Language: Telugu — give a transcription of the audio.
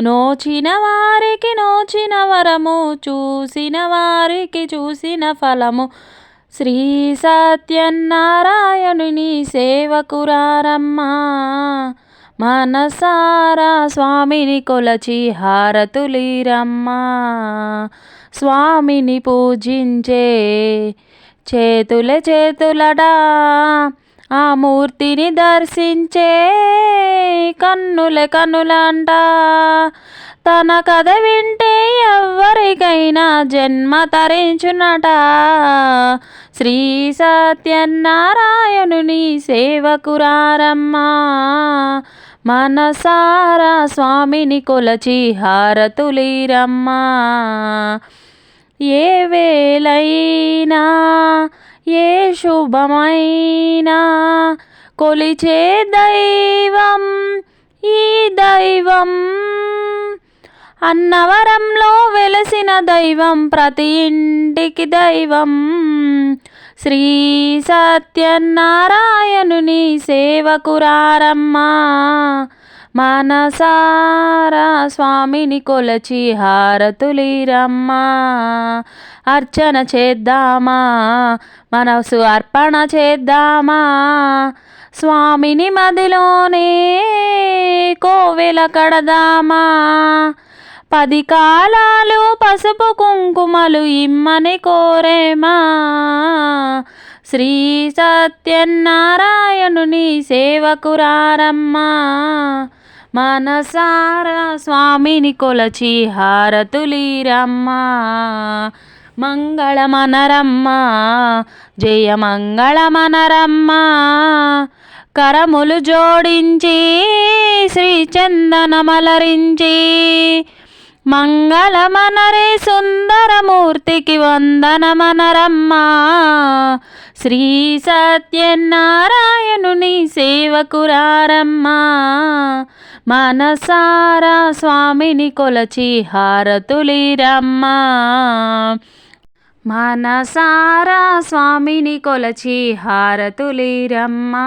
నోచిన వారికి నోచిన వరము చూసిన వారికి చూసిన ఫలము. శ్రీ సత్యనారాయణుని సేవకురారమ్మా మనసారా స్వామిని కొలచి హారతులీరమ్మా. స్వామిని పూజించే చేతుల చేతులడా ఆ మూర్తిని దర్శించే కన్నుల కన్నులంట తన కథ వింటే ఎవరికైనా జన్మ తరించునట. శ్రీ సత్యనారాయణుని సేవకురారమ్మా మనసారా స్వామిని కొలచి హారతులీరమ్మా. ఏ వేలైనా ఏ శుభమైనా కొలిచే దైవం ఈ దైవం. అన్నవరంలో వెలసిన దైవం ప్రతి ఇంటికి దైవం. శ్రీ సత్యనారాయణుని సేవకురారమ్మా. మనసారా స్వామిని కొలచి హారతులిరమ్మా. అర్చన చేద్దామా? మనసు అర్పణ చేద్దామా? స్వామిని మదిలోనే కోవెల కడదామా. పది కాలాలు పసుపు కుంకుమలు ఇమ్మని కోరేమా. శ్రీ సత్యనారాయణుని సేవకురారమ్మా మనసారా స్వామిని కొలచి హారతులీరమ్మా. మంగళమనరమ్మా. జయ మంగళమనరమ్మా కరములు జోడించి శ్రీ చందనమలరించి మంగళమనరే సుందరమూర్తికి వందనమనరమ్మా. శ్రీ సత్యనారాయణుని సేవకురారమ్మా. మనసారా స్వామిని కొలచి హారతులిరమ్మా. మనసారా స్వామిని కొలచి హారతులీరమ్మా.